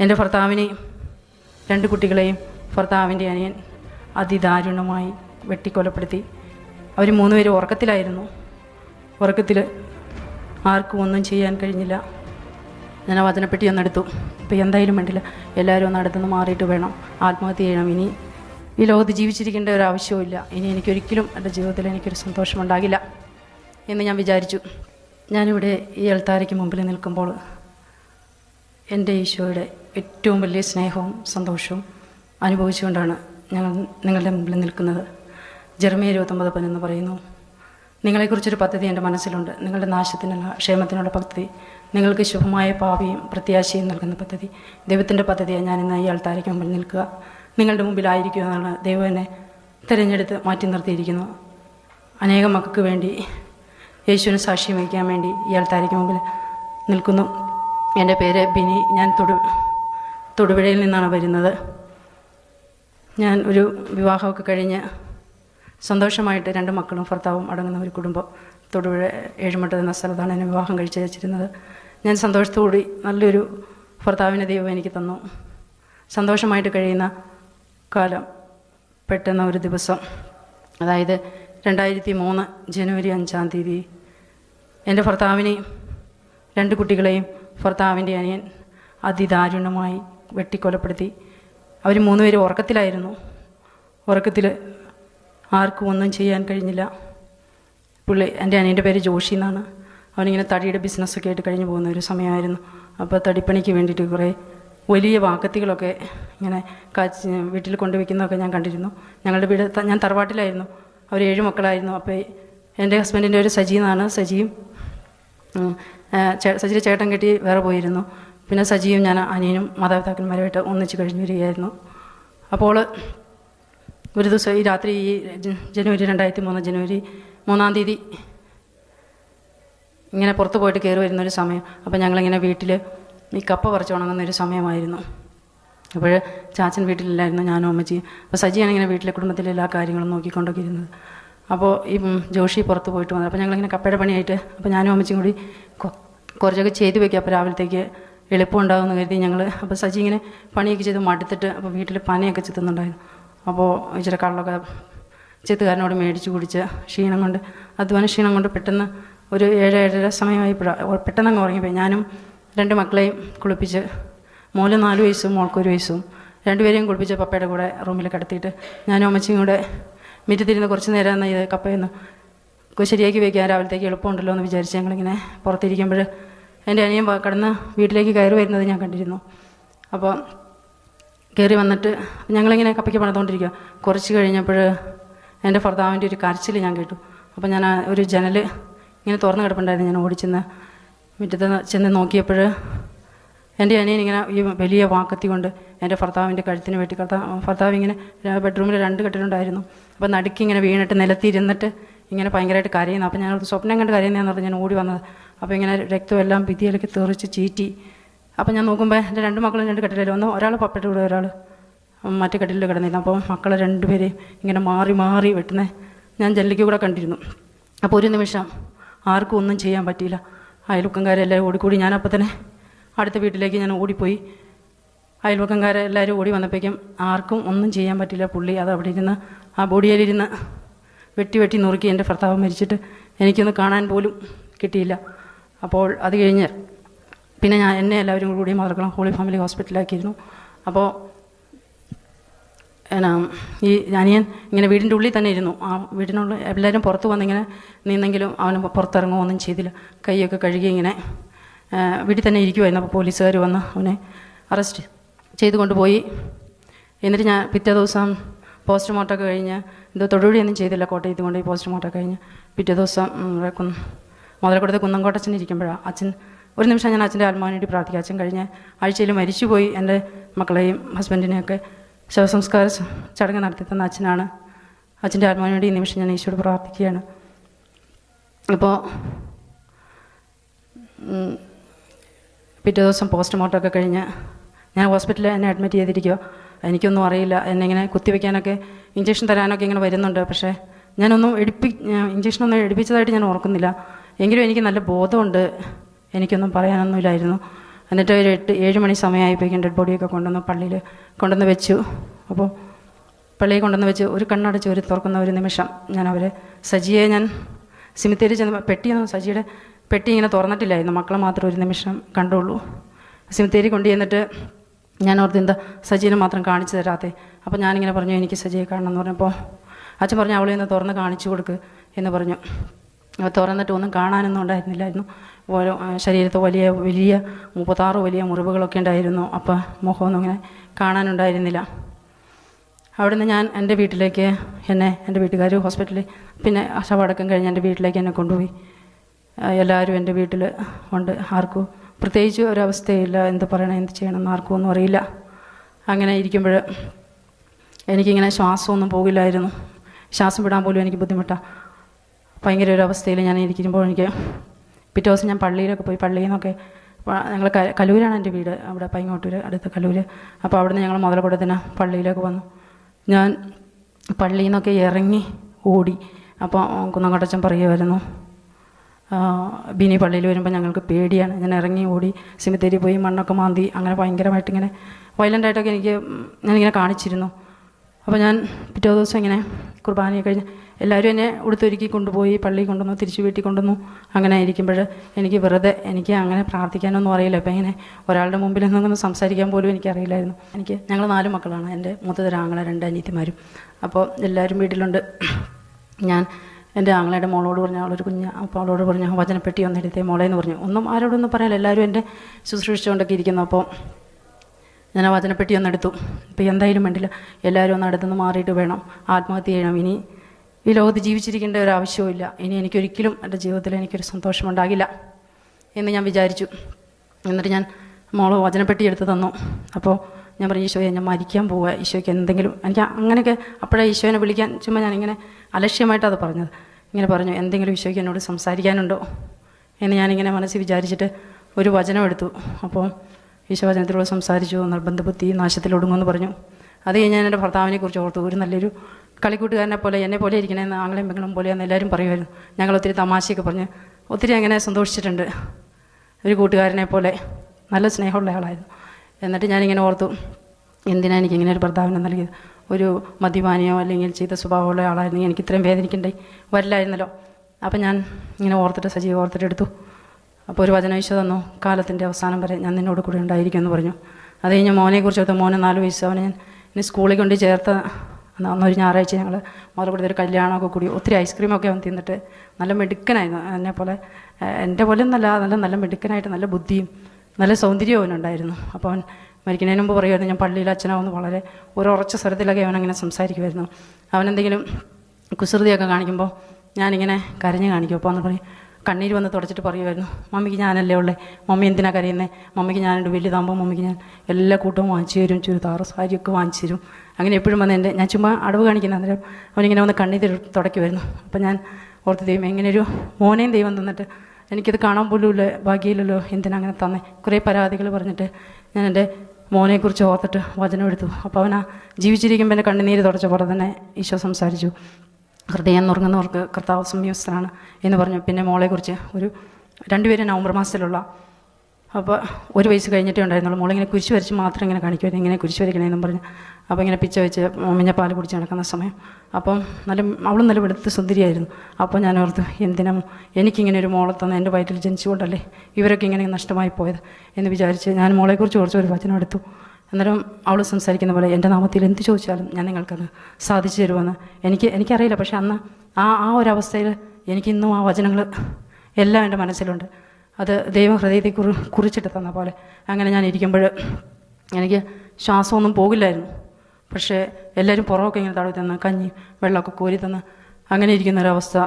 എന്റെ ഭർത്താവിനെയും രണ്ട് കുട്ടികളെയും ഭർത്താവിന്റെ അനിയൻ അതിദാരുണമായി വെട്ടിക്കൊലപ്പെടുത്തി. അവർ മൂന്നുപേരും ഉറക്കത്തിലായിരുന്നു. ഉറക്കത്തിൽ ആർക്കും ഒന്നും ചെയ്യാൻ കഴിഞ്ഞില്ല. ഞാൻ വചനപ്പെട്ടി ഒന്നെടുത്തു. ഇപ്പോൾ എന്തായാലും വേണ്ടില്ല. എല്ലാവരും ഒന്ന് അടുത്തുനിന്ന് മാറിയിട്ട് വേണം. ആത്മഹത്യ ചെയ്യണം. ഇനി ഈ ലോകത്ത് ജീവിച്ചിരിക്കേണ്ട ഒരു ആവശ്യവുമില്ല ഇനി എനിക്കൊരിക്കലും എന്റെ ജീവിതത്തിൽ എനിക്കൊരു സന്തോഷമുണ്ടാകില്ല. എന്ന് ഞാൻ വിചാരിച്ചു. ഞാനിവിടെ ഈ അൾത്താരയ്ക്ക് മുമ്പിൽ നിൽക്കുമ്പോൾ എന്റെ ഈശോയുടെ ഏറ്റവും വലിയ സ്നേഹവും സന്തോഷവും അനുഭവിച്ചുകൊണ്ടാണ് ഞങ്ങൾ നിങ്ങളുടെ മുമ്പിൽ നിൽക്കുന്നത്. ജർമ്മി ഇരുപത്തൊമ്പത് പതിനൊന്ന് പറയുന്നു നിങ്ങളെക്കുറിച്ചൊരു പദ്ധതി എന്റെ മനസ്സിലുണ്ട്. നിങ്ങളുടെ നാശത്തിനുള്ള ക്ഷേമത്തിനുള്ള പദ്ധതി നിങ്ങൾക്ക് ശുഭമായ ഭാവിയും പ്രത്യാശയും നൽകുന്ന പദ്ധതി ദൈവത്തിന്റെ പദ്ധതിയാണ് ഞാൻ ഇന്ന് ഈ ആൾത്താരയ്ക്ക് മുമ്പിൽ നിൽക്കുക. നിങ്ങളുടെ മുമ്പിലായിരിക്കുക എന്നാണ് ദൈവം എന്നെ തിരഞ്ഞെടുത്ത് മാറ്റി നിർത്തിയിരിക്കുന്നു. അനേകം മക്കൾക്ക് വേണ്ടി യേശുവിന് സാക്ഷ്യം വഹിക്കാൻ വേണ്ടി ഈ ആൾത്താരയ്ക്ക് മുമ്പിൽ നിൽക്കുന്നു. എന്റെ പേര് ബിനി. ഞാൻ തൊടു തൊടുപുഴയിൽ നിന്നാണ് വരുന്നത്. ഞാൻ ഒരു വിവാഹമൊക്കെ കഴിഞ്ഞ് സന്തോഷമായിട്ട് രണ്ട് മക്കളും ഭർത്താവും അടങ്ങുന്ന ഒരു കുടുംബം തൊടുപുഴ ഏഴുമട്ട എന്ന സ്ഥലത്താണ് എന്നെ വിവാഹം കഴിച്ച് വെച്ചിരുന്നത്. ഞാൻ സന്തോഷത്തോടുകൂടി നല്ലൊരു ഭർത്താവിനെ ദൈവം എനിക്ക് തന്നു. സന്തോഷമായിട്ട് കഴിയുന്ന കാലം പെട്ടെന്ന് ഒരു ദിവസം അതായത് രണ്ടായിരത്തി മൂന്ന് ജനുവരി അഞ്ചാം തീയതി എന്റെ ഭർത്താവിനെയും രണ്ട് കുട്ടികളെയും ഭർത്താവിന്റെ അനിയൻ അതിദാരുണമായി വെട്ടിക്കൊലപ്പെടുത്തി. അവർ പേര് ഉറക്കത്തിലായിരുന്നു. ഉറക്കത്തിൽ ആർക്കും ഒന്നും ചെയ്യാൻ കഴിഞ്ഞില്ല. പുള്ളി എന്റെ അനിയന്റെ പേര് ജോഷി എന്നാണ്. അവനിങ്ങനെ തടിയുടെ ബിസിനസ്സൊക്കെ ആയിട്ട് കഴിഞ്ഞു പോകുന്ന ഒരു സമയമായിരുന്നു. അപ്പോൾ തടിപ്പണിക്ക് വേണ്ടിയിട്ട് കുറേ വലിയ വാക്കത്തികളൊക്കെ ഇങ്ങനെ കാച്ചി വീട്ടിൽ കൊണ്ടുവയ്ക്കുന്നതൊക്കെ ഞാൻ കണ്ടിരുന്നു. ഞങ്ങളുടെ വീട് ഞാൻ തറവാട്ടിലായിരുന്നു. അവർ ഏഴ് മക്കളായിരുന്നു. അപ്പോൾ എന്റെ ഹസ്ബൻഡിന്റെ ഒരു സജി എന്നാണ്. സജിയും സജിയുടെ ചേട്ടൻ കെട്ടി വേറെ പോയിരുന്നു. പിന്നെ സജിയും ഞാൻ അനിയനും മാതാപിതാക്കന്മാരുമായിട്ട് ഒന്നിച്ച് കഴിഞ്ഞു വരികയായിരുന്നു അപ്പോൾ ഒരു ദിവസം ഈ രാത്രി ഈ ജനുവരി രണ്ടായിരത്തി മൂന്ന് ജനുവരി മൂന്നാം തീയതി ഇങ്ങനെ പുറത്ത് പോയിട്ട് കയറി വരുന്നൊരു സമയം. അപ്പോൾ ഞങ്ങളിങ്ങനെ വീട്ടിൽ ഈ കപ്പ പറിച്ച് ഉണങ്ങുന്നൊരു സമയമായിരുന്നു. അപ്പോൾ ചാച്ചൻ വീട്ടിലില്ലായിരുന്നു ഞാനും അമ്മച്ചി. അപ്പോൾ സജിയാണ് ഇങ്ങനെ വീട്ടിലെ കുടുംബത്തിലെ എല്ലാ കാര്യങ്ങളും നോക്കിക്കൊണ്ടൊക്കെ ഇരുന്നത്. അപ്പോൾ ഈ ജോഷി പുറത്ത് പോയിട്ട് വന്നത്. അപ്പോൾ ഞങ്ങളിങ്ങനെ കപ്പയുടെ പണിയായിട്ട് അപ്പോൾ ഞാനും അമ്മച്ചിയും കൂടി കുറച്ചൊക്കെ ചെയ്ത് വെക്കുക അപ്പോൾ രാവിലത്തേക്ക് എളുപ്പമുണ്ടാകുമെന്ന് കരുതി ഞങ്ങൾ അപ്പോൾ സജി ഇങ്ങനെ പണിയൊക്കെ ചെയ്ത് മടുത്തിട്ട് അപ്പോൾ വീട്ടിൽ പനയൊക്കെ ചെത്തുന്നുണ്ടായിരുന്നു. അപ്പോൾ ഇച്ചിരി കള്ളൊക്കെ ചെത്തുകാരനോട് മേടിച്ച് കുടിച്ച് ക്ഷീണം കൊണ്ട് അധ്വാന ക്ഷീണം കൊണ്ട് പെട്ടെന്ന് ഒരു ഏഴ് ഏഴര സമയമായപ്പോഴാണ് പെട്ടെന്ന് അങ്ങ് ഉറങ്ങിപ്പോയി. ഞാനും രണ്ട് മക്കളെയും കുളിപ്പിച്ച് മോന് നാല് വയസ്സും മോൾക്കൊരു വയസ്സും രണ്ടുപേരെയും കുളിപ്പിച്ച് പപ്പയുടെ കൂടെ റൂമിൽ കിടത്തിയിട്ട് ഞാനും അമ്മച്ചിയും കൂടെ മിറ്റത്തിരുന്ന് കുറച്ച് നേരം എന്നാൽ ഇത് കപ്പയൊന്ന് ശരിയാക്കി വയ്ക്കാൻ രാവിലത്തേക്ക് എളുപ്പമുണ്ടല്ലോ എന്ന് വിചാരിച്ച് ഞങ്ങളിങ്ങനെ പുറത്തിരിക്കുമ്പോൾ എന്റെ അനിയൻ കടന്ന് വീട്ടിലേക്ക് കയറി വരുന്നത് ഞാൻ കണ്ടിരുന്നു. അപ്പോൾ കയറി വന്നിട്ട് ഞങ്ങളിങ്ങനെ കപ്പയ്ക്ക് പണിതുകൊണ്ടിരിക്കുക കുറച്ച് കഴിഞ്ഞപ്പോൾ എന്റെ ഭർത്താവിന്റെ ഒരു കരച്ചിൽ ഞാൻ കേട്ടു. അപ്പോൾ ഞാൻ ഒരു ജനൽ ഇങ്ങനെ തുറന്ന് കിടപ്പുണ്ടായിരുന്നു ഞാൻ ഓടിച്ചെന്ന്. മുറ്റത്ത് ചെന്ന് നോക്കിയപ്പോൾ എന്റെ അനിയൻ ഇങ്ങനെ ഈ വലിയ വാക്കത്തി കൊണ്ട് എന്റെ ഭർത്താവിന്റെ കഴുത്തിന് വെട്ടി കർത്താവ് ഭർത്താവ് ഇങ്ങനെ ബെഡ്റൂമിൽ രണ്ട് കെട്ടിലുണ്ടായിരുന്നു അപ്പോൾ നടുക്കി ഇങ്ങനെ വീണിട്ട് നിലത്തിരുന്നിട്ട് ഇങ്ങനെ ഭയങ്കരമായിട്ട് കരയുന്നു. അപ്പോൾ ഞാൻ സ്വപ്നം കണ്ട് കരയുന്നതെന്ന് പറഞ്ഞ് ഞാൻ ഓടി വന്നത്. അപ്പോൾ ഇങ്ങനെ രക്തമെല്ലാം ഭിത്തിയിലേക്ക് തെറിച്ച് ചീറ്റി. അപ്പോൾ ഞാൻ നോക്കുമ്പോൾ എന്റെ രണ്ട് മക്കളും രണ്ട് കെട്ടിലും ഒന്ന് ഒരാൾ പപ്പയുടെ കൂടെ ഒരാൾ മറ്റേ കെട്ടിലിൽ കിടന്നിരുന്നു. അപ്പോൾ മക്കളെ രണ്ടുപേരെയും ഇങ്ങനെ മാറി മാറി വെട്ടുന്നത് ഞാൻ ജനലിക്ക് കൂടെ കണ്ടിരുന്നു. അപ്പോൾ ഒരു നിമിഷം ആർക്കും ഒന്നും ചെയ്യാൻ പറ്റിയില്ല. അയൽവക്കംകാരെല്ലാവരും ഓടിക്കൂടി. ഞാൻ തന്നെ അടുത്ത വീട്ടിലേക്ക് ഞാൻ ഓടിപ്പോയി. അയൽവക്കംകാരെല്ലാവരും ഓടി വന്നപ്പോഴേക്കും ആർക്കും ഒന്നും ചെയ്യാൻ പറ്റില്ല പുള്ളി അത് അവിടെ ഇരുന്ന് ആ ബോഡിയിലിരുന്ന് വെട്ടി വെട്ടി നുറുക്കി എന്റെ ഭർത്താവ് മരിച്ചിട്ട് എനിക്കൊന്ന് കാണാൻ പോലും കിട്ടിയില്ല. അപ്പോൾ അത് കഴിഞ്ഞ് പിന്നെ ഞാൻ എന്നെ എല്ലാവരും കൂടി മലർക്കുളം ഹോളി ഫാമിലി ഹോസ്പിറ്റലിലാക്കിയിരുന്നു. അപ്പോൾ എന്നാ ഈ അനിയൻ ഇങ്ങനെ വീടിന്റെ ഉള്ളിൽ തന്നെ ഇരുന്നു. ആ വീടിനുള്ളിൽ എല്ലാവരും പുറത്ത് വന്നിങ്ങനെ നിന്നെങ്കിലും അവന് പുറത്തിറങ്ങുമോ ഒന്നും ചെയ്തില്ല. കൈയൊക്കെ കഴുകി ഇങ്ങനെ വീട്ടിൽ തന്നെ ഇരിക്കുമായിരുന്നു അപ്പോൾ പോലീസുകാർ വന്ന് അവനെ അറസ്റ്റ് ചെയ്ത് കൊണ്ടുപോയി. എന്നിട്ട് ഞാൻ പിറ്റേ ദിവസം പോസ്റ്റ്മോർട്ടമൊക്കെ കഴിഞ്ഞ് ഇത് തൊടുപുഴയൊന്നും ചെയ്തില്ല കോട്ടയത്ത് കൊണ്ടുപോയി പോസ്റ്റ്മോർട്ടം കഴിഞ്ഞ് പിറ്റേ ദിവസം മുതലക്കുടത്ത് കുന്നംകോട്ടച്ചൻ ഇരിക്കുമ്പോഴാണ് അച്ഛൻ ഒരു നിമിഷം ഞാൻ അച്ഛന്റെ ആത്മാവിന് വേണ്ടി പ്രാർത്ഥിക്കുക. അച്ഛൻ കഴിഞ്ഞ ആഴ്ചയിൽ മരിച്ചുപോയി. എന്റെ മക്കളെയും ഹസ്ബൻഡിനെയൊക്കെ ശവസംസ്കാര ചടങ്ങ് നടത്തി തന്ന അച്ഛനാണ്. അച്ഛന്റെ ആത്മാവിന് വേണ്ടി ഈ നിമിഷം ഞാൻ ഈശോട് പ്രാർത്ഥിക്കുകയാണ്. അപ്പോൾ പിറ്റേ ദിവസം പോസ്റ്റ്മോർട്ടം ഒക്കെ കഴിഞ്ഞ് ഞാൻ ഹോസ്പിറ്റലിൽ എന്നെ അഡ്മിറ്റ് ചെയ്തിരിക്കുക എനിക്കൊന്നും അറിയില്ല. എന്നെ ഇങ്ങനെ കുത്തിവെക്കാനൊക്കെ ഇഞ്ചക്ഷൻ തരാനൊക്കെ ഇങ്ങനെ വരുന്നുണ്ട്. പക്ഷേ ഞാനൊന്നും എടുപ്പി ഇഞ്ചക്ഷനൊന്നും എടുപ്പിച്ചതായിട്ട് ഞാൻ ഓർക്കുന്നില്ല. എങ്കിലും എനിക്ക് നല്ല ബോധമുണ്ട്. എനിക്കൊന്നും പറയാനൊന്നുമില്ലായിരുന്നു. എന്നിട്ട് ഒരു എട്ട് ഏഴ് മണി സമയമായപ്പോഴേക്കും ഡെഡ് ബോഡിയൊക്കെ കൊണ്ടുവന്ന് പള്ളിയിൽ കൊണ്ടുവന്ന് വെച്ചു. അപ്പോൾ പള്ളിയിൽ കൊണ്ടുവന്ന് വെച്ച് ഒരു കണ്ണടച്ച് ഒരു തുറക്കുന്ന ഒരു നിമിഷം ഞാൻ അവരെ സജിയെ ഞാൻ സിമിത്തേരി ചെന്ന് പെട്ടിയൊന്നും സജിയുടെ പെട്ടി ഇങ്ങനെ തുറന്നിട്ടില്ലായിരുന്നു. മക്കളെ മാത്രം ഒരു നിമിഷം കണ്ടുള്ളൂ. സിമിത്തേരി കൊണ്ടു ചെന്നിട്ട് ഞാൻ ഓർത്ത് എന്താ സജീനെ മാത്രം കാണിച്ചു തരാത്തെ? അപ്പോൾ ഞാനിങ്ങനെ പറഞ്ഞു എനിക്ക് സജിയെ കാണണം എന്ന് പറഞ്ഞപ്പോൾ അച്ഛൻ പറഞ്ഞു അവളെ ഒന്ന് തുറന്ന് കാണിച്ചു കൊടുക്ക് എന്ന് പറഞ്ഞു. തുറന്നിട്ട് ഒന്നും കാണാനൊന്നും ഉണ്ടായിരുന്നില്ലായിരുന്നു. ഓരോ ശരീരത്ത് വലിയ വലിയ മുപ്പത്താറ് വലിയ മുറിവുകളൊക്കെ ഉണ്ടായിരുന്നു. അപ്പോൾ മുഖമൊന്നും അങ്ങനെ കാണാനുണ്ടായിരുന്നില്ല. അവിടുന്ന് ഞാൻ എന്റെ വീട്ടിലേക്ക് എന്നെ എന്റെ വീട്ടുകാർ ഹോസ്പിറ്റലിൽ പിന്നെ ശവടക്കം കഴിഞ്ഞ് എന്റെ വീട്ടിലേക്ക് എന്നെ കൊണ്ടുപോയി. എല്ലാവരും എന്റെ വീട്ടിൽ ഉണ്ട്. ആർക്കും പ്രത്യേകിച്ച് ഒരവസ്ഥയില്ല. എന്ത് പറയണം എന്ത് ചെയ്യണമെന്ന് ആർക്കും ഒന്നും അറിയില്ല. അങ്ങനെ ഇരിക്കുമ്പോൾ എനിക്കിങ്ങനെ ശ്വാസമൊന്നും പോകില്ലായിരുന്നു. ശ്വാസം വിടാൻ പോലും എനിക്ക് ബുദ്ധിമുട്ടാണ് ഭയങ്കര ഒരു അവസ്ഥയിൽ ഞാൻ ഇരിക്കുമ്പോൾ എനിക്ക് പിറ്റേ ദിവസം ഞാൻ പള്ളിയിലൊക്കെ പോയി പള്ളിയിൽ നിന്നൊക്കെ ഞങ്ങൾ കലൂരാണ് എന്റെ വീട്. അവിടെ പൈങ്ങോട്ടൂർ അടുത്ത കലൂര്. അപ്പോൾ അവിടുന്ന് ഞങ്ങൾ മുതലക്കൂടത്തിന് പള്ളിയിലേക്ക് വന്നു. ഞാൻ പള്ളിയിൽ നിന്നൊക്കെ ഇറങ്ങി ഓടി അപ്പോൾ കുന്നങ്കോട്ടച്ചൻ പറയുമായിരുന്നു ബിനി പള്ളിയിൽ വരുമ്പോൾ ഞങ്ങൾക്ക് പേടിയാണ്. ഞാൻ ഇറങ്ങി ഓടി സിമിത്തേരി പോയി മണ്ണൊക്കെ മാന്തി അങ്ങനെ ഭയങ്കരമായിട്ട് ഇങ്ങനെ വയലന്റായിട്ടൊക്കെ എനിക്ക് ഞാനിങ്ങനെ കാണിച്ചിരുന്നു. അപ്പോൾ ഞാൻ പിറ്റേ ദിവസം ഇങ്ങനെ കുർബാനയൊക്കെ കഴിഞ്ഞ് എല്ലാവരും എന്നെ ഉടുത്തൊരുക്കി കൊണ്ടുപോയി പള്ളി കൊണ്ടുവന്നു തിരിച്ചു വീട്ടിൽ കൊണ്ടുവന്നു. അങ്ങനെ ഇരിക്കുമ്പോൾ എനിക്ക് വെറുതെ എനിക്ക് അങ്ങനെ പ്രാർത്ഥിക്കാനൊന്നും അറിയില്ല. അപ്പോൾ ഇങ്ങനെ ഒരാളുടെ മുമ്പിൽ നിന്നൊന്നും സംസാരിക്കാൻ പോലും എനിക്കറിയില്ലായിരുന്നു. എനിക്ക് ഞങ്ങൾ നാല് മക്കളാണ്. എന്റെ മൂത്തതൊരാങ്ങളെ രണ്ട് അനിയത്തിമാരും. അപ്പോൾ എല്ലാവരും വീട്ടിലുണ്ട്. ഞാൻ എന്റെ ആങ്ങളയുടെ മോളോട് പറഞ്ഞു അവളൊരു കുഞ്ഞ് അപ്പോൾ അവളോട് പറഞ്ഞു വചനപ്പെട്ടി ഒന്ന് എടുത്തേ എന്ന് പറഞ്ഞു. ഒന്നും ആരോടൊന്നും പറയാനില്ല. എല്ലാവരും എന്റെ ശുശ്രൂഷിച്ചുകൊണ്ടൊക്കെ ഇരിക്കുന്നു. അപ്പോൾ ഞാൻ ആ വചനപ്പെട്ടി ഒന്ന് എടുത്തു ഇപ്പം എന്തായാലും വേണ്ടില്ല. എല്ലാവരും ഒന്ന് അടുത്തുനിന്ന് മാറിയിട്ട് വേണം. ആത്മഹത്യ ചെയ്യണം. ഇനി ഈ ലോകത്ത് ജീവിച്ചിരിക്കേണ്ട ഒരു ആവശ്യവുമില്ല ഇനി എനിക്കൊരിക്കലും എന്റെ ജീവിതത്തിൽ എനിക്കൊരു സന്തോഷമുണ്ടാകില്ല എന്ന് ഞാൻ വിചാരിച്ചു. എന്നിട്ട് ഞാൻ മോളെ വചനപ്പെട്ടി എടുത്ത് തന്നു. അപ്പോൾ ഞാൻ പറഞ്ഞു ഈശോയെ ഞാൻ മരിക്കാൻ പോവുക ഈശോയ്ക്ക് എന്തെങ്കിലും എനിക്ക് അങ്ങനെയൊക്കെ അപ്പോഴേ ഈശോനെ വിളിക്കാൻ ചുമ്മാ ഞാനിങ്ങനെ അലക്ഷ്യമായിട്ടത് പറഞ്ഞത്. ഇങ്ങനെ പറഞ്ഞു എന്തെങ്കിലും ഈശോയ്ക്ക് എന്നോട് സംസാരിക്കാനുണ്ടോ? എന്ന് ഞാനിങ്ങനെ മനസ്സിൽ വിചാരിച്ചിട്ട് ഒരു വചനം എടുത്തു. അപ്പോൾ ഈശോ വചനത്തിലൂടെ സംസാരിച്ചു നിർബന്ധ ബുദ്ധി നാശത്തിലൊടുങ്ങുമെന്ന് പറഞ്ഞു. അത് കഴിഞ്ഞ് ഞാൻ എന്റെ ഭർത്താവിനെ കുറിച്ച് ഓർത്തു. ഒരു നല്ലൊരു കളിക്കൂട്ടുകാരനെ പോലെ എന്നെ പോലെ ഇരിക്കണമെന്ന് ആങ്ങളെയും പെങ്ങളും പോലെയെന്ന് എല്ലാവരും പറയുമായിരുന്നു. ഞങ്ങൾ ഒത്തിരി തമാശയൊക്കെ പറഞ്ഞ് ഒത്തിരി അങ്ങനെ സന്തോഷിച്ചിട്ടുണ്ട്. ഒരു കൂട്ടുകാരനെ പോലെ നല്ല സ്നേഹമുള്ള ആളായിരുന്നു. എന്നിട്ട് ഞാനിങ്ങനെ ഓർത്തു എന്തിനാണ് എനിക്ക് ഇങ്ങനെ ഒരു ഭർത്താവിനെ നൽകിയത്? ഒരു മദ്യപാനിയോ അല്ലെങ്കിൽ ചീത്ത സ്വഭാവമുള്ള ആളായിരുന്നെങ്കിൽ എനിക്ക് ഇത്രയും വേദനിക്കണ്ടേ? വരില്ലായിരുന്നല്ലോ. അപ്പം ഞാൻ ഇങ്ങനെ ഓർത്തിട്ട് സജീവ ഓർത്തിട്ട് എടുത്തു. അപ്പോൾ ഒരു വചന ഈശോ തന്നു കാലത്തിന്റെ അവസാനം വരെ ഞാൻ നിന്നോട് കൂടെ ഉണ്ടായിരിക്കും എന്ന് പറഞ്ഞു. അത് കഴിഞ്ഞ് മോനെക്കുറിച്ച് ഓർത്ത് മോനെ നാല് വയസ്സ്. അവനെ ഞാൻ ഇനി സ്കൂളിൽ കൊണ്ട് ചേർത്ത അന്ന് അന്നൊരു ഞായറാഴ്ച ഞങ്ങൾ മുതൽക്കൂടുതൽ ഒരു കല്യാണമൊക്കെ കൂടി. ഒത്തിരി ഐസ്ക്രീമൊക്കെ അവൻ തിന്നിട്ട് നല്ല മിടുക്കനായിരുന്നു. എന്നെ പോലെ എന്റെ പോലെ ഒന്നല്ല നല്ല നല്ല മിടുക്കനായിട്ട് നല്ല ബുദ്ധിയും നല്ല സൗന്ദര്യവും അവനുണ്ടായിരുന്നു. അപ്പോൾ അവൻ മരിക്കുന്നതിന് മുമ്പ് പറയുമായിരുന്നു ഞാൻ പള്ളിയിൽ അച്ഛനാവുന്ന വളരെ ഒരു ഉറച്ച സ്വരത്തിലൊക്കെ അവനങ്ങനെ സംസാരിക്കുമായിരുന്നു. അവനെന്തെങ്കിലും കുസൃതിയൊക്കെ കാണിക്കുമ്പോൾ ഞാനിങ്ങനെ കരഞ്ഞ് കാണിക്കും. അപ്പോൾ അന്ന് പറയും കണ്ണീര് വന്ന് തുടച്ചിട്ട് പറയുമായിരുന്നു മമ്മിക്ക് ഞാനല്ലേ ഉള്ളേ? മമ്മി എന്തിനാ കരയുന്നത് മമ്മിക്ക് ഞാനുണ്ട് വലുതാകുമ്പോൾ മമ്മിക്ക് ഞാൻ എല്ലാ കൂട്ടവും വാങ്ങിച്ചു തരും ചുരിദാറ് സാരിയൊക്കെ വാങ്ങിച്ചു തരും. അങ്ങനെ എപ്പോഴും വന്ന് എന്റെ ഞാൻ ചുമ്മാ അടവ് കാണിക്കുന്ന അന്നേരം അവനിങ്ങനെ വന്ന് കണ്ണീര് തുടയ്ക്കുമായിരുന്നു അപ്പം ഞാൻ ഓർത്ത് ദൈവം എങ്ങനെയൊരു മോനെയും ദൈവം തന്നിട്ട് എനിക്കത് കാണാൻ പോലും ഇല്ല ഭാഗ്യമില്ലല്ലോ എന്തിനാ അങ്ങനെ തന്നെ? കുറേ പരാതികൾ പറഞ്ഞിട്ട് ഞാൻ എന്റെ മോനെക്കുറിച്ച് ഓർത്തിട്ട് വചനം എടുത്തു. അപ്പോൾ അവനാ ജീവിച്ചിരിക്കുമ്പോൾ എന്റെ കണ്ണുനീര് തുടച്ച പോലെ തന്നെ ഈശോ സംസാരിച്ചു. ഹൃദയം നുറങ്ങുന്നവർക്ക് കർത്താവ് സംയോസ്തനാണ് എന്ന് പറഞ്ഞു. പിന്നെ മോളെക്കുറിച്ച് ഒരു രണ്ടുപേരും നവംബർ മാസത്തിലുള്ള അപ്പോൾ ഒരു വയസ്സ് കഴിഞ്ഞിട്ടേ ഉണ്ടായിരുന്നുള്ളൂ. മോളിങ്ങനെ കുരിശ് വരച്ച് മാത്രം ഇങ്ങനെ കാണിക്കുമായിരുന്നു ഇങ്ങനെ കുരിശ് വരയ്ക്കണേന്നും പറഞ്ഞ് അപ്പോൾ ഇങ്ങനെ പിച്ച വെച്ച് മഞ്ഞപ്പാൽ കുടിച്ച് നടക്കുന്ന സമയം. അപ്പം നല്ല അവളും നല്ല വെളുത്ത് സുന്ദരിയായിരുന്നു. അപ്പോൾ ഞാൻ ഓർത്തു എന്തിനാ എനിക്കിങ്ങനെ ഒരു മോളെ തന്ന എന്റെ വയറ്റിൽ ജനിച്ചുകൊണ്ടല്ലേ ഇവരൊക്കെ ഇങ്ങനെ നഷ്ടമായി പോയത് എന്ന് വിചാരിച്ച് ഞാൻ മോളെക്കുറിച്ച് കുറച്ച് ഒരു വചനം എടുത്ു അന്നേരം അവൾ സംസാരിക്കുന്ന പോലെ എന്റെ നാമത്തിൽ എന്ത് ചോദിച്ചാലും ഞാൻ നിങ്ങൾക്കത് സാധിച്ചു തരുമെന്ന് എനിക്ക് എനിക്കറിയില്ല. പക്ഷെ അന്ന് ആ ആ ഒരു അവസ്ഥയിൽ എനിക്കിന്നും ആ വചനങ്ങൾ എല്ലാം എന്റെ മനസ്സിലുണ്ട്. അത് ദൈവം ഹൃദയത്തെ കുറി കുറിച്ചിട്ട് തന്ന പോലെ അങ്ങനെ ഞാൻ ഇരിക്കുമ്പോൾ എനിക്ക് ശ്വാസമൊന്നും പോകില്ലായിരുന്നു. പക്ഷേ എല്ലാവരും പുറമൊക്കെ ഇങ്ങനെ തടവി തന്ന് കഞ്ഞി വെള്ളമൊക്കെ കോരി തന്ന് അങ്ങനെ ഇരിക്കുന്ന ഒരവസ്ഥ.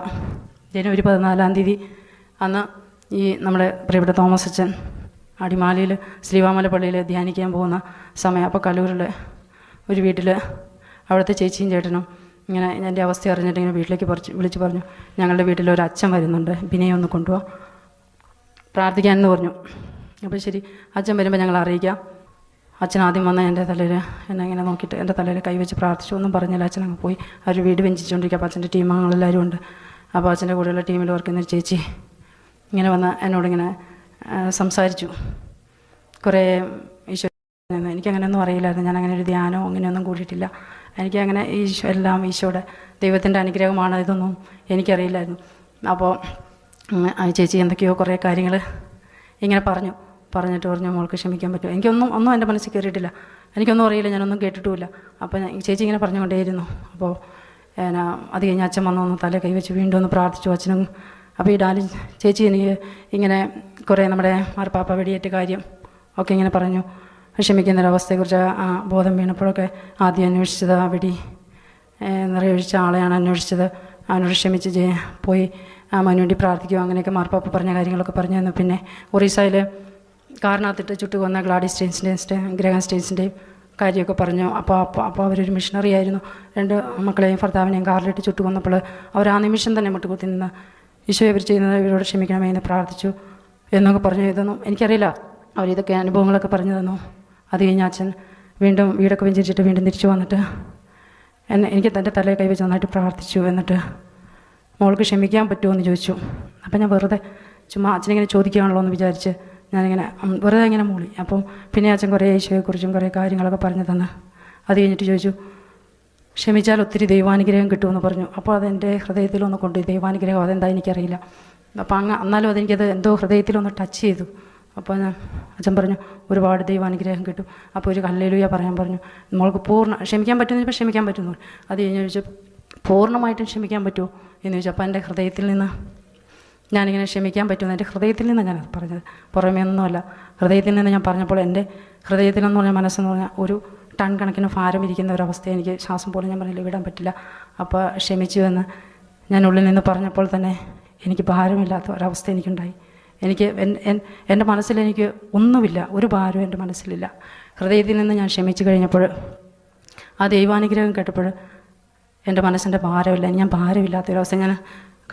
ജനുവരി പതിനാലാം തീയതി അന്ന് ഈ നമ്മുടെ പ്രിയപ്പെട്ട തോമസ് അച്ഛൻ അടിമാലിയിൽ ശ്രീവാമല പള്ളിയിൽ ധ്യാനിക്കാൻ പോകുന്ന സമയം. അപ്പോൾ കലൂരിൽ ഒരു വീട്ടിൽ അവിടുത്തെ ചേച്ചിയും ചേട്ടനും ഇങ്ങനെ എന്റെ അവസ്ഥ അറിഞ്ഞിട്ട് ഇങ്ങനെ വീട്ടിലേക്ക് പറിച്ച് വിളിച്ച് പറഞ്ഞു ഞങ്ങളുടെ വീട്ടിൽ ഒരു അച്ഛൻ വരുന്നുണ്ട് ബിനയെ ഒന്ന് കൊണ്ടുപോകാം പ്രാർത്ഥിക്കാനെന്ന് പറഞ്ഞു. അപ്പോൾ ശരി അച്ഛൻ വരുമ്പോൾ ഞങ്ങൾ അറിയിക്കാം. അച്ഛൻ ആദ്യം വന്ന എന്റെ തലയിൽ എന്നെ ഇങ്ങനെ നോക്കിയിട്ട് എന്റെ തലയിൽ കൈവച്ച് പ്രാർത്ഥിച്ചു ഒന്നും പറഞ്ഞില്ല. അച്ഛൻ അങ്ങ് പോയി. അവർ വീട് വെഞ്ചിച്ചുകൊണ്ടിരിക്കുക. അപ്പോൾ അച്ഛന്റെ ടീം അംഗങ്ങളെല്ലാവരും ഉണ്ട്. അപ്പോൾ അച്ഛന്റെ കൂടെയുള്ള ടീമിൽ വർക്ക് ചെയ്യുന്ന ചേച്ചി ഇങ്ങനെ വന്ന് എന്നോടിങ്ങനെ സംസാരിച്ചു. കുറേ ഈശോ എനിക്കങ്ങനെയൊന്നും അറിയില്ലായിരുന്നു. ഞാൻ അങ്ങനെ ഒരു ധ്യാനമോ അങ്ങനെയൊന്നും കൂടിയിട്ടില്ല. എനിക്കങ്ങനെ ഈശോ എല്ലാം ഈശോയുടെ ദൈവത്തിന്റെ അനുഗ്രഹമാണ്. ഇതൊന്നും എനിക്കറിയില്ലായിരുന്നു. അപ്പോൾ ആ ചേച്ചി എന്തൊക്കെയോ കുറേ കാര്യങ്ങൾ ഇങ്ങനെ പറഞ്ഞു. പറഞ്ഞിട്ട് പറഞ്ഞു മോൾക്ക് ക്ഷമിക്കാൻ പറ്റും എനിക്കൊന്നും ഒന്നും എന്റെ മനസ്സിൽ കയറിയിട്ടില്ല. എനിക്കൊന്നും അറിയില്ല. ഞാനൊന്നും കേട്ടിട്ടുമില്ല. അപ്പോൾ ചേച്ചി ഇങ്ങനെ പറഞ്ഞുകൊണ്ടേയിരുന്നു. അപ്പോൾ അത് കഴിഞ്ഞ് അച്ഛൻ വന്നു ഒന്ന് തല കൈവച്ച് വീണ്ടും ഒന്ന് പ്രാർത്ഥിച്ചു. അച്ഛനും അപ്പോൾ ഈ ഡാലി ചേച്ചി എനിക്ക് ഇങ്ങനെ കുറേ നമ്മുടെ മാർപ്പാപ്പ വെടിയേറ്റ കാര്യം ഒക്കെ ഇങ്ങനെ പറഞ്ഞു. ക്ഷമിക്കുന്നൊരവസ്ഥയെക്കുറിച്ച് ആ ബോധം വീണപ്പോഴൊക്കെ ആദ്യം അന്വേഷിച്ചത് ആ വെടി നിറയൊഴിച്ച ആളെയാണ് അന്വേഷിച്ചത്. അവനോട് ക്ഷമിച്ച് പോയി ആ മനുവേണ്ടി പ്രാർത്ഥിക്കുക അങ്ങനെയൊക്കെ മാർപ്പാപ്പ പറഞ്ഞ കാര്യങ്ങളൊക്കെ പറഞ്ഞു തന്നു. പിന്നെ ഒറീസയിൽ കാറിനകത്തിട്ട് ചുട്ടു വന്ന ഗ്ലാഡി സ്റ്റേൻസിന്റെ ഗ്രഹം സ്റ്റേൻസിന്റെയും കാര്യമൊക്കെ പറഞ്ഞു. അപ്പോൾ അപ്പോൾ അപ്പോൾ അവരൊരു മിഷണറി ആയിരുന്നു രണ്ട് മക്കളെയും ഭർത്താവിനെയും കാറിലിട്ട് ചുട്ടു വന്നപ്പോൾ അവർ ആ നിമിഷം തന്നെ മുട്ടുകുത്തി നിന്ന് ഈശോ ഇവർ ചെയ്യുന്നത് ഇവരോട് ക്ഷമിക്കണമേ എന്ന് പ്രാർത്ഥിച്ചു എന്നൊക്കെ പറഞ്ഞു ഇതൊന്നും എനിക്കറിയില്ല അവരിതൊക്കെ അനുഭവങ്ങളൊക്കെ പറഞ്ഞു തന്നു. അത് കഴിഞ്ഞ് അച്ഛൻ വീണ്ടും വീടൊക്കെ വെഞ്ചരിച്ചിട്ട് വീണ്ടും തിരിച്ചു വന്നിട്ട് എന്നെ എനിക്ക് തന്റെ തലയിൽ കൈവച്ച് നന്നായിട്ട് പ്രാർത്ഥിച്ചു എന്നിട്ട് മോൾക്ക് ക്ഷമിക്കാൻ പറ്റുമോ എന്ന് ചോദിച്ചു. അപ്പം ഞാൻ വെറുതെ ചുമ്മാ അച്ഛനിങ്ങനെ ചോദിക്കുകയാണല്ലോ എന്ന് വിചാരിച്ച് ഞാനിങ്ങനെ വെറുതെ ഇങ്ങനെ മൂളി. അപ്പം പിന്നെ അച്ഛൻ കുറേ ഈശോയെക്കുറിച്ചും കുറേ കാര്യങ്ങളൊക്കെ പറഞ്ഞു തന്ന്. അത് കഴിഞ്ഞിട്ട് ചോദിച്ചു ക്ഷമിച്ചാൽ ഒത്തിരി ദൈവാനുഗ്രഹം കിട്ടുമെന്ന് പറഞ്ഞു. അപ്പോൾ അതെന്റെ ഹൃദയത്തിലൊന്ന് കൊണ്ട് ദൈവാനുഗ്രഹം അതെന്താ എനിക്കറിയില്ല. അപ്പോൾ അങ്ങ് എന്നാലും അതെനിക്കത് എന്തോ ഹൃദയത്തിലൊന്ന് ടച്ച് ചെയ്തു. അപ്പോൾ ഞാൻ അച്ഛൻ പറഞ്ഞു ഒരുപാട് ദൈവാനുഗ്രഹം കിട്ടും. അപ്പോൾ ഒരു കല്ലേലൂയ പറയാൻ പറഞ്ഞു നമ്മൾക്ക് പൂർണ ക്ഷമിക്കാൻ പറ്റുമെന്ന് ചോദിച്ചാൽ ക്ഷമിക്കാൻ പറ്റുന്നു അത് കഴിഞ്ഞ് ചോദിച്ചു പൂർണമായിട്ടും ക്ഷമിക്കാൻ പറ്റുമോ? എന്ന് ചോദിച്ചു അപ്പോൾ എന്റെ ഹൃദയത്തിൽ നിന്ന് ഞാനിങ്ങനെ ക്ഷമിക്കാൻ പറ്റുമെന്ന് എന്റെ ഹൃദയത്തിൽ നിന്ന് ഞാനത് പറഞ്ഞത്. പുറമേ ഒന്നുമല്ല ഹൃദയത്തിൽ നിന്ന് ഞാൻ പറഞ്ഞപ്പോൾ എന്റെ ഹൃദയത്തിൽ എന്ന് പറഞ്ഞാൽ മനസ്സെന്ന് പറഞ്ഞാൽ ഒരു ടൺ കണക്കിന് ഭാരം ഇരിക്കുന്ന ഒരവസ്ഥ എനിക്ക് ശ്വാസം പോലും ഞാൻ പറഞ്ഞില്ല വിടാൻ പറ്റില്ല. അപ്പോൾ ക്ഷമിച്ചു എന്ന് ഞാൻ ഉള്ളിൽ നിന്ന് പറഞ്ഞപ്പോൾ തന്നെ എനിക്ക് ഭാരമില്ലാത്ത ഒരവസ്ഥ എനിക്കുണ്ടായി. എനിക്ക് എൻ- എൻ- എന്റെ മനസ്സിൽ എനിക്ക് ഒന്നുമില്ല ഒരു ഭാരവും എന്റെ മനസ്സിലില്ല. ഹൃദയത്തിൽ നിന്ന് ഞാൻ ക്ഷമിച്ചു കഴിഞ്ഞപ്പോൾ ആ ദൈവാനുഗ്രഹം കേട്ടപ്പോൾ എന്റെ മനസ്സിന്റെ ഭാരമില്ല ഞാൻ ഭാരമില്ലാത്ത ഒരവസ്ഥ ഞാൻ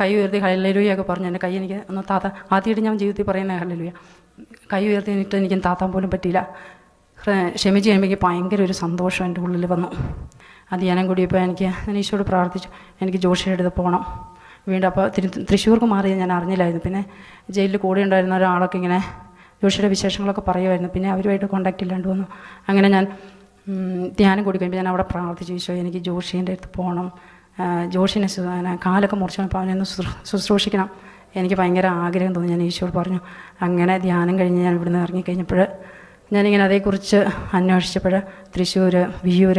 കൈ ഉയർത്തി ഹല്ലേലൂയൊക്കെ പറഞ്ഞു. എന്റെ കൈ എനിക്ക് ഒന്ന് താത്ത ആദ്യമായിട്ട് ഞാൻ ജീവിതത്തിൽ പറയുന്ന ഹല്ലേലൂയ. കൈ ഉയർത്തി നിന്നിട്ട് എനിക്ക് താത്താൻ പോലും പറ്റിയില്ല. ക്ഷമിച്ച് കഴിയുമ്പോൾ ഭയങ്കര ഒരു സന്തോഷം എന്റെ ഉള്ളിൽ വന്നു. അത് ധ്യാനം കൂടിയപ്പോൾ എനിക്ക് ഞാൻ ഈശോട് പ്രാർത്ഥിച്ചു. എനിക്ക് ജോഷിയുടെ അടുത്ത് പോകണം വീണ്ടും അപ്പോൾ തിരു തൃശ്ശൂർക്ക് മാറിയത് ഞാൻ അറിഞ്ഞില്ലായിരുന്നു. പിന്നെ ജയിലിൽ കൂടെ ഉണ്ടായിരുന്ന ഒരാളൊക്കെ ഇങ്ങനെ ജോഷിയുടെ വിശേഷങ്ങളൊക്കെ പറയുമായിരുന്നു. പിന്നെ അവരുമായിട്ട് കോണ്ടാക്ട് ഇല്ലാണ്ട് വന്നു. അങ്ങനെ ഞാൻ ധ്യാനം കൂടി കഴിയുമ്പോൾ ഞാൻ അവിടെ പ്രാർത്ഥിച്ചു. ഈശോ എനിക്ക് ജോഷീന്റെ അടുത്ത് പോകണം ആ, ജോഷിനെ കാലൊക്കെ മുറിച്ച് അവനെ ഒന്ന് ശുശ്രൂഷിക്കണം. എനിക്ക് ഭയങ്കര ആഗ്രഹം തോന്നി. ഞാൻ ഈശോട് പറഞ്ഞു അങ്ങനെ ധ്യാനം കഴിഞ്ഞ് ഞാൻ ഇവിടുന്ന് ഇറങ്ങിക്കഴിഞ്ഞപ്പോൾ ഞാനിങ്ങനെ അതേക്കുറിച്ച് അന്വേഷിച്ചപ്പോൾ തൃശ്ശൂർ വിയൂർ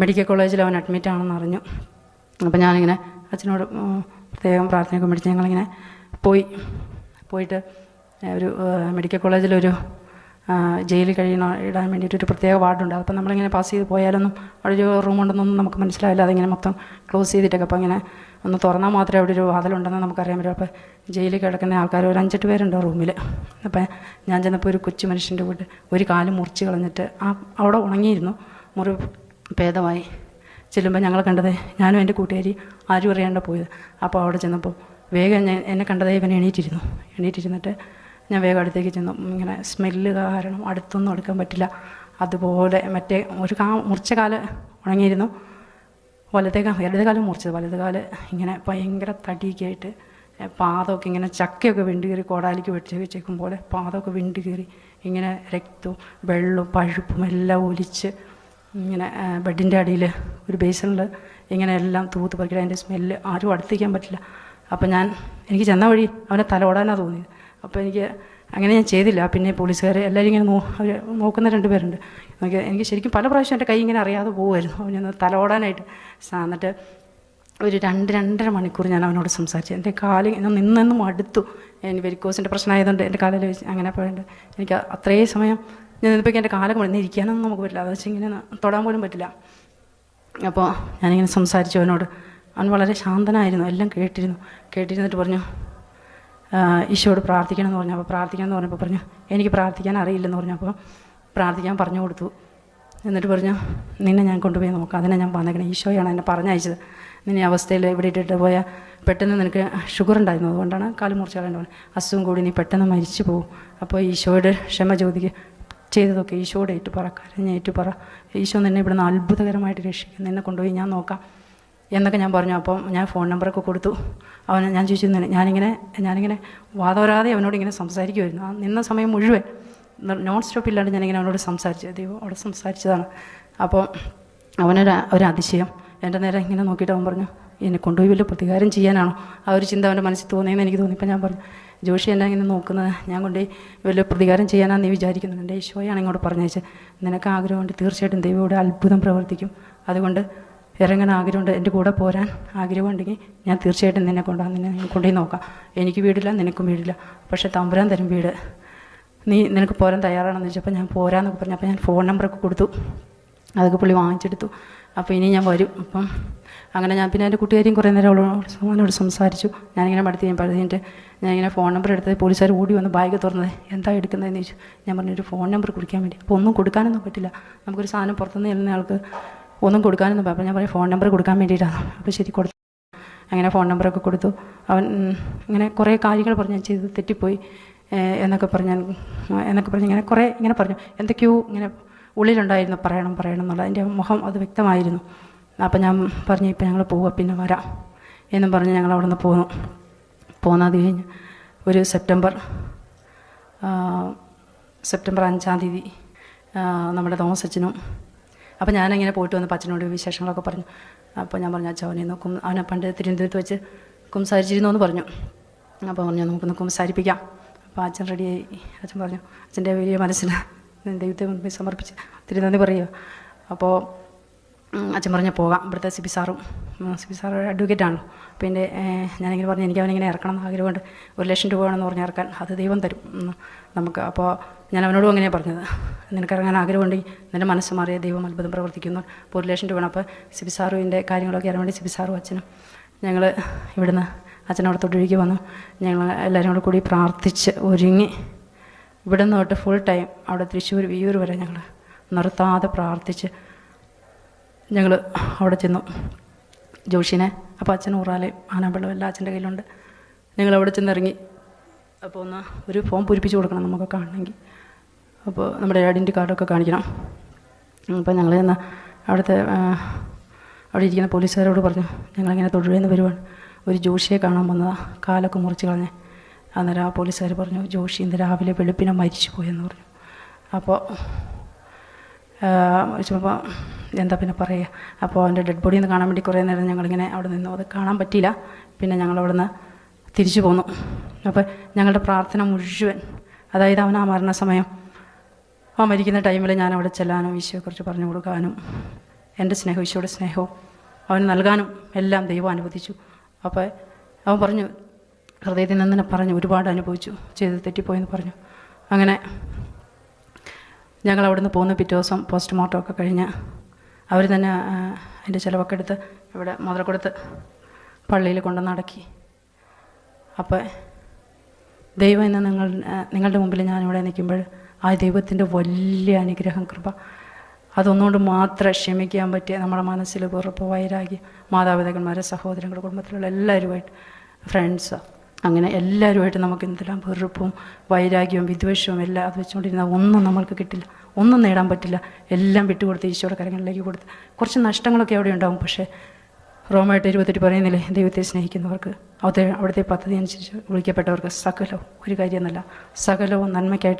മെഡിക്കൽ കോളേജിൽ അവൻ അഡ്മിറ്റ് ആണെന്ന് അറിഞ്ഞു. അപ്പോൾ ഞാനിങ്ങനെ അച്ഛനോട് പ്രത്യേകം പ്രാർത്ഥനയൊക്കെ മേടിച്ച് ഞങ്ങളിങ്ങനെ പോയി പോയിട്ട് ഒരു മെഡിക്കൽ കോളേജിലൊരു ജയിലിൽ കഴിയണ ഇടാൻ വേണ്ടിയിട്ട് ഒരു പ്രത്യേക വാർഡുണ്ട്. അപ്പം നമ്മളിങ്ങനെ പാസ് ചെയ്ത് പോയാലൊന്നും അവിടെ ഒരു റൂം ഉണ്ടെന്നൊന്നും നമുക്ക് മനസ്സിലാവില്ല. അതിങ്ങനെ മൊത്തം ക്ലോസ് ചെയ്തിട്ടൊക്കെ അപ്പോൾ ഇങ്ങനെ ഒന്ന് തുറന്നാൽ മാത്രമേ അവിടെ ഒരു വാതിലുണ്ടെന്ന് നമുക്കറിയാൻ പറ്റും. അപ്പോൾ ജയിലിൽ കിടക്കുന്ന ആൾക്കാർ ഒരു അഞ്ചെട്ട് പേരുണ്ട് റൂമിൽ അപ്പം ഞാൻ ചെന്നപ്പോൾ ഒരു കൊച്ചു മനുഷ്യന്റെ വീട്ട് ഒരു കാൽ മുറിച്ച് കളഞ്ഞിട്ട് ആ അവിടെ ഉണങ്ങിയിരുന്നു. മുറി ഭേദമായി. ചെല്ലുമ്പോൾ ഞങ്ങൾ കണ്ടത് ഞാനും എന്റെ കൂട്ടുകാരി ആരും അറിയാണ്ട് പോയത്. അപ്പോൾ അവിടെ ചെന്നപ്പോൾ വേഗം ഞാൻ എന്നെ കണ്ടതേ ഇവൻ എണീറ്റിരുന്നു. എണീറ്റിരുന്നിട്ട് ഞാൻ വേഗം അടുത്തേക്ക് ചെന്നു. ഇങ്ങനെ സ്മെല്ല് കാരണം അടുത്തൊന്നും എടുക്കാൻ പറ്റില്ല. അതുപോലെ മറ്റേ ഒരു കാ മുറിച്ച കാൽ ഉണങ്ങിയിരുന്നു. വലതേ കാ ഇടത് കാലം മുറിച്ചത്. വലത് കാൽ ഇങ്ങനെ ഭയങ്കര തടിയൊക്കെ ആയിട്ട് പാതമൊക്കെ ഇങ്ങനെ ചക്കയൊക്കെ വിണ്ടു കയറി കോടാലിക്ക് വെച്ച് വെച്ചേക്കും പോലെ പാദമൊക്കെ വിണ്ടു കയറി ഇങ്ങനെ രക്തവും വെള്ളവും പഴുപ്പും എല്ലാം ഒലിച്ച് ഇങ്ങനെ ബെഡിന്റെ അടിയിൽ ഒരു ബേസിനിൽ ഇങ്ങനെ എല്ലാം തൂത്ത് പറിക്കണം അതിന്റെ സ്മെല്ല് ആരും അടുത്തിരിക്കാൻ പറ്റില്ല. അപ്പം ഞാൻ എനിക്ക് ചെന്ന വഴി അവനെ തലോടാനാണ് തോന്നിയത്. അപ്പോൾ എനിക്ക് അങ്ങനെ ഞാൻ ചെയ്തില്ല. പിന്നെ പോലീസുകാരെ എല്ലാവരും ഇങ്ങനെ നോ അവർ നോക്കുന്ന രണ്ട് പേരുണ്ട്. എനിക്ക് എനിക്ക് ശരിക്കും പല പ്രാവശ്യം എന്റെ കൈ ഇങ്ങനെ അറിയാതെ പോകുമായിരുന്നു അവൻ ഞാൻ തലോടാനായിട്ട് എന്നിട്ട് ഒരു രണ്ട് രണ്ടര മണിക്കൂർ ഞാൻ അവനോട് സംസാരിച്ചു. എന്റെ കാൽ ഞാൻ നിന്നെന്നും അടുത്തു എനിക്ക് വെരിക്കോസിന്റെ പ്രശ്നമായതുകൊണ്ട് എന്റെ കാലിൽ വെച്ച് അങ്ങനെ പോയുണ്ട് എനിക്ക് അത്രയും സമയം ഞാൻ നിന്നപ്പോൾ എന്റെ കാലം കൊണ്ട് ഇരിക്കാനൊന്നും നമുക്ക് പറ്റില്ല. അത് വെച്ച് ഇങ്ങനെ തൊടാൻ പോലും പറ്റില്ല. അപ്പോൾ ഞാനിങ്ങനെ സംസാരിച്ചു അവനോട്. അവൻ വളരെ ശാന്തനായിരുന്നു. എല്ലാം കേട്ടിരുന്നു. കേട്ടിരുന്നിട്ട് പറഞ്ഞു "ആ, ഈശോയോട് പ്രാർത്ഥിക്കണം എന്ന് പറഞ്ഞപ്പോൾ പ്രാർത്ഥിക്കണം എന്ന് പറഞ്ഞപ്പോൾ പറഞ്ഞു എനിക്ക് പ്രാർത്ഥിക്കാൻ അറിയില്ലെന്ന് പറഞ്ഞപ്പോൾ പ്രാർത്ഥിക്കാൻ പറഞ്ഞു കൊടുത്തു. എന്നിട്ട് പറഞ്ഞു നിന്നെ ഞാൻ കൊണ്ടുപോയി നോക്കാം അതിനെ ഞാൻ വന്നേക്കണം ഈശോയാണ് എന്നെ പറഞ്ഞയച്ചത്. നിന്നെ അവസ്ഥയിൽ ഇവിടെ ഇട്ടിട്ട് പോയാൽ പെട്ടെന്ന് നിനക്ക് ഷുഗർ ഉണ്ടായിരുന്നു അതുകൊണ്ടാണ് കാൽ മുറിച്ച് കളയേണ്ടത്. അസുഖം കൂടി നീ പെട്ടെന്ന് മരിച്ചു പോകും അപ്പോൾ ഈശോയുടെ ക്ഷമ ചോദിക്കുക ചെയ്തതൊക്കെ ഈശോയുടെ ഏറ്റുപറ കരഞ്ഞ് ഏറ്റുപറ ഈശോ നിന്നെ ഇവിടുന്ന് അത്ഭുതകരമായിട്ട് രക്ഷിക്കും. നിന്നെ കൊണ്ടുപോയി ഞാൻ നോക്കാം. എന്നൊക്കെ ഞാൻ പറഞ്ഞു. അപ്പം ഞാൻ ഫോൺ നമ്പറൊക്കെ കൊടുത്തു. അവന് ഞാൻ ചോദിച്ചു "നിന- ഞാനിങ്ങനെ ഞാനിങ്ങനെ വാദവരാതെ അവനോട് ഇങ്ങനെ സംസാരിക്കുമായിരുന്നു ആ നിന്ന സമയം മുഴുവൻ നോൺ സ്റ്റോപ്പ് ഇല്ലാണ്ട് ഞാനിങ്ങനെ അവനോട് സംസാരിച്ചു. ദൈവം അവിടെ സംസാരിച്ചതാണ്. അപ്പോൾ അവനൊരു ഒരു അതിശയം. എന്റെ നേരെ ഇങ്ങനെ നോക്കിയിട്ട് അവൻ പറഞ്ഞു എന്നെ കൊണ്ടുപോയി വലിയ പ്രതികാരം ചെയ്യാനാണോ? ആ ഒരു ചിന്ത അവന്റെ മനസ്സിൽ തോന്നിയെന്ന് എനിക്ക് തോന്നി. ഇപ്പം ഞാൻ പറഞ്ഞു ജോഷി എന്നെ ഇങ്ങനെ നോക്കുന്നത്? ഞാൻ കൊണ്ടുപോയി വലിയ പ്രതികാരം ചെയ്യാനാണ് നീ വിചാരിക്കുന്നത് എന്റെ ഈശോയാണ് ഇങ്ങോട്ട് പറഞ്ഞേച്ച് നിനക്ക് ആഗ്രഹമുണ്ട് തീർച്ചയായിട്ടും ദൈവം ഇവിടെ അത്ഭുതം പ്രവർത്തിക്കും. അതുകൊണ്ട് ഇറങ്ങാൻ ആഗ്രഹമുണ്ട്. എന്റെ കൂടെ പോരാൻ ആഗ്രഹമുണ്ടെങ്കിൽ ഞാൻ തീർച്ചയായിട്ടും നിന്നെ കൊണ്ടുപോകാൻ നിന്നെ കൊണ്ടുപോയി നോക്കാം. എനിക്ക് വീടില്ല നിനക്കും വീടില്ല. പക്ഷേ തമ്പുരാൻ തരും വീട്. നീ നിനക്ക് പോരാൻ തയ്യാറാണെന്ന് വെച്ചപ്പോൾ ഞാൻ പോരാന്നൊക്കെ പറഞ്ഞു. അപ്പോൾ ഞാൻ ഫോൺ നമ്പറൊക്കെ കൊടുത്തു. അതൊക്കെ പുള്ളി വാങ്ങിച്ചെടുത്തു. അപ്പോൾ ഇനി ഞാൻ വരും. അപ്പം അങ്ങനെ ഞാൻ പിന്നെ എന്റെ കൂട്ടുകാരിയും കുറേ നേരം അവളോട് അവനോട് സംസാരിച്ചു. ഞാനിങ്ങനെ മടുത്ത് ഞാൻ പറഞ്ഞിട്ട് ഞാനിങ്ങനെ ഫോൺ നമ്പർ എടുത്തത് പോലീസുകാർ ഓടി വന്ന് ബാഗ് തുറന്നത് എന്താ എടുക്കുന്നതെന്ന് ചോദിച്ചു. ഞാൻ പറഞ്ഞു ഒരു ഫോൺ നമ്പർ കുടിക്കാൻ വേണ്ടി. അപ്പോൾ ഒന്നും കൊടുക്കാനൊന്നും പറ്റില്ല. നമുക്കൊരു സാധനം പുറത്തുനിന്ന് ചെല്ലുന്ന ആൾക്ക് ഒന്നും കൊടുക്കാനൊന്നും പറഞ്ഞു ഞാൻ പറഞ്ഞു ഫോൺ നമ്പർ കൊടുക്കാൻ വേണ്ടിയിട്ടാണ്. അപ്പോൾ ശരി കൊടുത്തു. അങ്ങനെ ഫോൺ നമ്പറൊക്കെ കൊടുത്തു. അവൻ ഇങ്ങനെ കുറേ കാര്യങ്ങൾ പറഞ്ഞു ഞാൻ ചെയ്ത് തെറ്റിപ്പോയി എന്നൊക്കെ പറഞ്ഞാൽ എന്നൊക്കെ പറഞ്ഞു ഇങ്ങനെ കുറേ ഇങ്ങനെ പറഞ്ഞു. എന്തൊക്കെയോ ഇങ്ങനെ ഉള്ളിലുണ്ടായിരുന്നു പറയണം പറയണം എന്നുള്ളത് എന്റെ മുഖം അത് വ്യക്തമായിരുന്നു. അപ്പം ഞാൻ പറഞ്ഞു ഇപ്പം ഞങ്ങൾ പോവുക പിന്നെ വരാം എന്നും പറഞ്ഞ് ഞങ്ങൾ അവിടെ നിന്ന് പോന്നു. പോന്നത് കഴിഞ്ഞ് ഒരു സെപ്റ്റംബർ സെപ്റ്റംബർ അഞ്ചാം തീയതി നമ്മുടെ തോമസ് അച്ഛനും അപ്പോൾ ഞാനിങ്ങനെ പോയിട്ട് വന്ന് അച്ഛനോട് വിശേഷങ്ങളൊക്കെ പറഞ്ഞു. അപ്പോൾ ഞാൻ പറഞ്ഞു അച്ഛൻ നോക്കും അവനെ പണ്ട് തിരുവനന്തപുരത്ത് വെച്ച് കുംസാരിച്ചിരുന്നു എന്ന് പറഞ്ഞു. അപ്പോൾ പറഞ്ഞു നമുക്കൊന്ന് കുംസാരിപ്പിക്കാം. അപ്പോൾ അച്ഛൻ റെഡിയായി അച്ഛൻ പറഞ്ഞു അച്ഛന്റെ വലിയ മനസ്സിന് ദൈവത്തെ മുൻപിൽ സമർപ്പിച്ച് ഒത്തിരി നന്ദി പറയുക അപ്പോൾ അച്ഛൻ പറഞ്ഞ പോകാം. ഇവിടുത്തെ സിബി സാറും സിബി സാർ അഡ്വക്കേറ്റാണല്ലോ പിന്നെ ഞാനിങ്ങനെ പറഞ്ഞു എനിക്ക് അവനിങ്ങനെ ഇറക്കണം എന്ന് ആഗ്രഹമുണ്ട്. ഒരു ലക്ഷം രൂപ വേണമെന്ന് പറഞ്ഞ് ഇറക്കാൻ അത് ദൈവം തരും. നമുക്ക് അപ്പോൾ ഞാൻ അവനോടും അങ്ങനെ പറഞ്ഞത്. നിനക്ക് ഇറങ്ങാൻ ആഗ്രഹമുണ്ടെങ്കിൽ നിന്റെ മനസ്സ് മാറിയ ദൈവം അത്ഭുതം പ്രവർത്തിക്കുന്നു. അപ്പോൾ ഒരു അപ്പോൾ സിബി സാറുവിന്റെ കാര്യങ്ങളൊക്കെ അറിയാൻ വേണ്ടി സിബി സാറും അച്ഛനും ഞങ്ങൾ ഇവിടുന്ന് അച്ഛനോട് തൊട്ടൊഴുകി വന്നു. ഞങ്ങൾ എല്ലാവരും കൂടെ കൂടി പ്രാർത്ഥിച്ച് ഒരുങ്ങി. ഇവിടുന്ന് തൊട്ട് ഫുൾ ടൈം അവിടെ തൃശ്ശൂർ വിയൂർ വരെ ഞങ്ങൾ നിർത്താതെ പ്രാർത്ഥിച്ച് ഞങ്ങൾ അവിടെ ചെന്നു. ജോഷിനെ അപ്പോൾ അച്ഛൻ ഊറാലയും ആനാമ്പള്ളം എല്ലാം അച്ഛന്റെ കയ്യിലുണ്ട്. ഞങ്ങൾ അവിടെ ചെന്നിറങ്ങി. അപ്പോൾ ഒന്ന് ഒരു ഫോം പൂരിപ്പിച്ച് കൊടുക്കണം നമുക്ക് കാണണമെങ്കിൽ അപ്പോൾ നമ്മുടെ ഐഡന്റി കാർഡൊക്കെ കാണിക്കണം. അപ്പോൾ ഞങ്ങൾ ചെന്ന് അവിടുത്തെ അവിടെ ഇരിക്കുന്ന പോലീസുകാരോട് പറഞ്ഞു ഞങ്ങളിങ്ങനെ തൊഴിലേന്ന് വരുവാണ്. ഒരു ജോഷിയെ കാണാൻ വന്നതാണ് കാലൊക്കെ മുറിച്ച് കളഞ്ഞ്. അന്നേരം ആ പോലീസുകാർ പറഞ്ഞു ജോഷി ഇന്ന് രാവിലെ വെളുപ്പിനെ മരിച്ചു പോയെന്ന് പറഞ്ഞു. അപ്പോൾ ചുമ്പോൾ എന്താ പിന്നെ പറയുക അപ്പോൾ അവന്റെ ഡെഡ് ബോഡി ഒന്ന് കാണാൻ വേണ്ടി കുറേ നേരം ഞങ്ങളിങ്ങനെ അവിടെ നിന്നു. അത് കാണാൻ പറ്റിയില്ല. പിന്നെ ഞങ്ങൾ അവിടെ നിന്ന് തിരിച്ചു പോന്നു. അപ്പോൾ ഞങ്ങളുടെ പ്രാർത്ഥന മുഴുവൻ അതായത് അവൻ ആ മരണസമയം ആ മരിക്കുന്ന ടൈമിൽ ഞാൻ അവിടെ ചെല്ലാനും ഈശോയെക്കുറിച്ച് പറഞ്ഞു കൊടുക്കാനും എന്റെ സ്നേഹം ഈശോയുടെ സ്നേഹവും അവന് നൽകാനും എല്ലാം ദൈവം അനുവദിച്ചു. അപ്പോൾ അവൻ പറഞ്ഞു ഹൃദയത്തിൽ നിന്ന് തന്നെ പറഞ്ഞു ഒരുപാട് അനുഭവിച്ചു ചെയ്ത് തെറ്റിപ്പോയെന്ന് പറഞ്ഞു. അങ്ങനെ ഞങ്ങൾ അവിടുന്ന് പോകുന്ന പിറ്റേ ദിവസം പോസ്റ്റ്മോർട്ടം ഒക്കെ കഴിഞ്ഞ് അവർ തന്നെ അതിന്റെ ചിലവൊക്കെ എടുത്ത് ഇവിടെ മുതലക്കൊടുത്ത് പള്ളിയിൽ കൊണ്ടുവന്ന് അടക്കി. അപ്പോൾ ദൈവം ഇന്ന് നിങ്ങൾ നിങ്ങളുടെ മുമ്പിൽ ഞാനിവിടെ നിൽക്കുമ്പോൾ ആ ദൈവത്തിന്റെ വലിയ അനുഗ്രഹം കൃപ. അതൊന്നുകൊണ്ട് മാത്രം ക്ഷമിക്കാൻ പറ്റിയ നമ്മുടെ മനസ്സിൽ വെറുപ്പ് വൈരാഗ്യം മാതാപിതാക്കന്മാരെ സഹോദരങ്ങൾ കുടുംബത്തിലുള്ള എല്ലാവരുമായിട്ട് ഫ്രണ്ട്സ് അങ്ങനെ എല്ലാവരുമായിട്ട് നമുക്ക് എന്തെല്ലാം വെറുപ്പും വൈരാഗ്യവും വിദ്വേഷവും എല്ലാം അത് വെച്ചുകൊണ്ടിരുന്നാൽ ഒന്നും നമ്മൾക്ക് കിട്ടില്ല. ഒന്നും നേടാൻ പറ്റില്ല. എല്ലാം വിട്ടുകൊടുത്ത് ഈശോയുടെ കരങ്ങളിലേക്ക് കൊടുത്ത്. കുറച്ച് നഷ്ടങ്ങളൊക്കെ അവിടെ ഉണ്ടാകും പക്ഷേ റോമായിട്ട് ഇരുപത്തെട്ട് പറയുന്നില്ലേ ദൈവത്തെ സ്നേഹിക്കുന്നവർക്ക്. അവിടുത്തെ അവിടുത്തെ പദ്ധതി അനുസരിച്ച് വിളിക്കപ്പെട്ടവർക്ക് സകലവും. ഒരു കാര്യമെന്നല്ല സകലവും നന്മയ്ക്കായിട്ട്